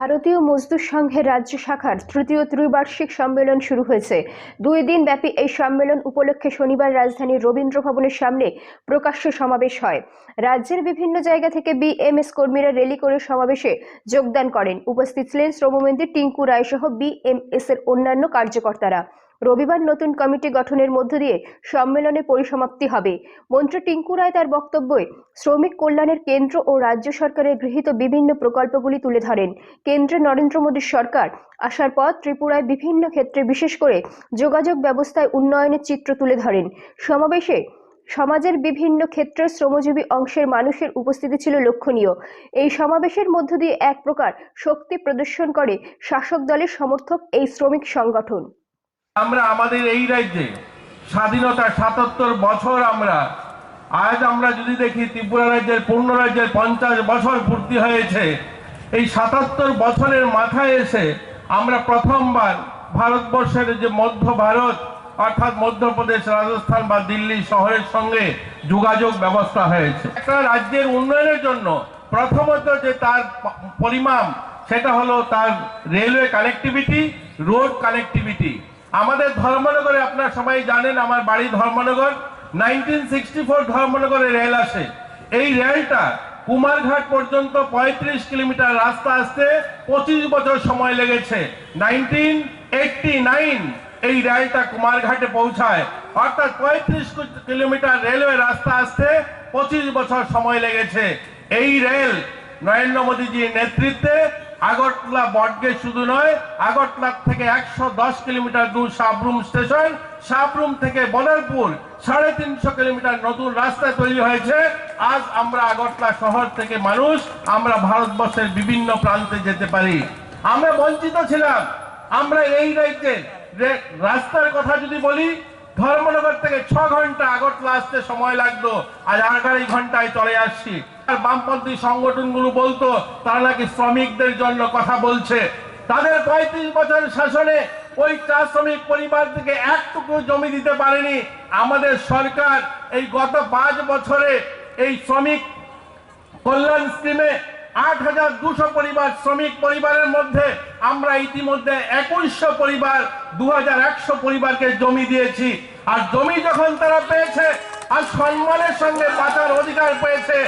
ভারতীয় মজদুর সংঘের রাজ্য শাখার তৃতীয় ত্রিবার্ষিক সম্মেলন শুরু হয়েছে। দুই দিন ব্যাপী এই সম্মেলন উপলক্ষে শনিবার রাজধানীর রবীন্দ্র ভবনের সামনে প্রকাশ্য সমাবেশ হয়। রাজ্যের বিভিন্ন জায়গা থেকে বিএমএস কর্মীরা র্যালি করে সমাবেশে যোগদান করেন। উপস্থিত ছিলেন শ্রমমন্ত্রী টিঙ্কু রায় সহ বিএমএস এর অন্যান্য কার্যকর্তারা। রবিবার নতুন কমিটি গঠনের মধ্য দিয়ে সম্মেলনে পরিসমাপ্তি হবে। মন্ত্রী টিঙ্কু রায় তার বক্তব্যে, শ্রমিক কল্যাণের কেন্দ্র ও রাজ্য সরকারের গৃহীত বিভিন্ন প্রকল্পগুলি তুলে ধরেন। কেন্দ্রে নরেন্দ্র মোদীর সরকার আসার পর ত্রিপুরায় বিভিন্ন ক্ষেত্রে বিশেষ করে যোগাযোগ ব্যবস্থায় উন্নয়নের চিত্র তুলে ধরেন। সমাবেশে সমাজের বিভিন্ন ক্ষেত্রের শ্রমজীবী অংশের মানুষের উপস্থিতি ছিল লক্ষণীয়। এই সমাবেশের মধ্য দিয়ে এক প্রকার শক্তি প্রদর্শন করে শাসক দলের সমর্থক এই শ্রমিক সংগঠন। আমরা আমাদের এই রাজ্যে স্বাধীনতা সাতাত্তর বছর আমরা, আজ আমরা যদি দেখি ত্রিপুরা রাজ্যের পূর্ণ রাজ্যের পঞ্চাশ বছর পূর্তি হয়েছে, এই সাতাত্তর বছরের মাথায় এসে আমরা প্রথমবার ভারতবর্ষের যে মধ্য ভারত, অর্থাৎ মধ্যপ্রদেশ, রাজস্থান বা দিল্লি শহরের সঙ্গে যোগাযোগ ব্যবস্থা হয়েছে। একটা রাজ্যের উন্নয়নের জন্য প্রথমত যে তার পরিমাণ সেটা হলো তার রেলওয়ে কানেক্টিভিটি, রোড কানেক্টিভিটি। আমাদের ধর্মনগরে আপনারা সবাই জানেন, আমার বাড়ি ধর্মনগর নাইনটিন সিক্সটি ফোর ধর্মনগরে রেল আসে। এই রেলটা কুমারঘাট পর্যন্ত পঁয়ত্রিশ কিলোমিটার রাস্তা আসতে পঁচিশ বছর সময় লেগেছে। নাইনটিন এইটটি নাইন এই রেলটা কুমারঘাটে পৌঁছায়। অর্থাৎ পঁয়ত্রিশ কিলোমিটার রেলওয়ে রাস্তা আসতে পঁচিশ বছর সময় লেগেছে। এই রেল নরেন্দ্র মোদীজির নেতৃত্বে আগরতলা বটগেট শুধু নয়, আগরতলা থেকে একশো দশ কিলোমিটার দূর সাবরুম স্টেশন। সাবরুম থেকে বদরপুর সাড়ে তিনশো কিলোমিটার নতুন রাস্তা তৈরি হয়েছে। আজ আমরা আগরতলা শহর থেকে মানুষ, আমরা ভারতবর্ষের বিভিন্ন প্রান্তে যেতে পারি। আমরা বঞ্চিত ছিলাম। আমরা এই রাজ্যে রে- রাস্তার কথা যদি বলি ধর্মনগর থেকে ছ ঘণ্টা আগরতলা আসতে সময় লাগতো। আজ আড়াই ঘন্টায় চলে আসছি। আর বামপন্থী সংগঠনগুলো বলতো, তারা নাকি শ্রমিকদের জন্য কথা বলছে। তাদের পঁয়ত্রিশ বছর শাসনে ওই চা শ্রমিক পরিবার থেকে একটুকু জমি দিতে পারেনি। আমাদের সরকার এই গত পাঁচ বছরে এই শ্রমিক কল্যাণ স্কিমে আট হাজার দুশো পরিবার, শ্রমিক পরিবারের মধ্যে আমরা ইতিমধ্যে একুশশো পরিবার দু হাজার একশো পরিবারকে জমি দিয়েছি। আর জমি যখন তারা পেয়েছে, আর সম্মানের সঙ্গে বাঁচার অধিকার পেয়েছে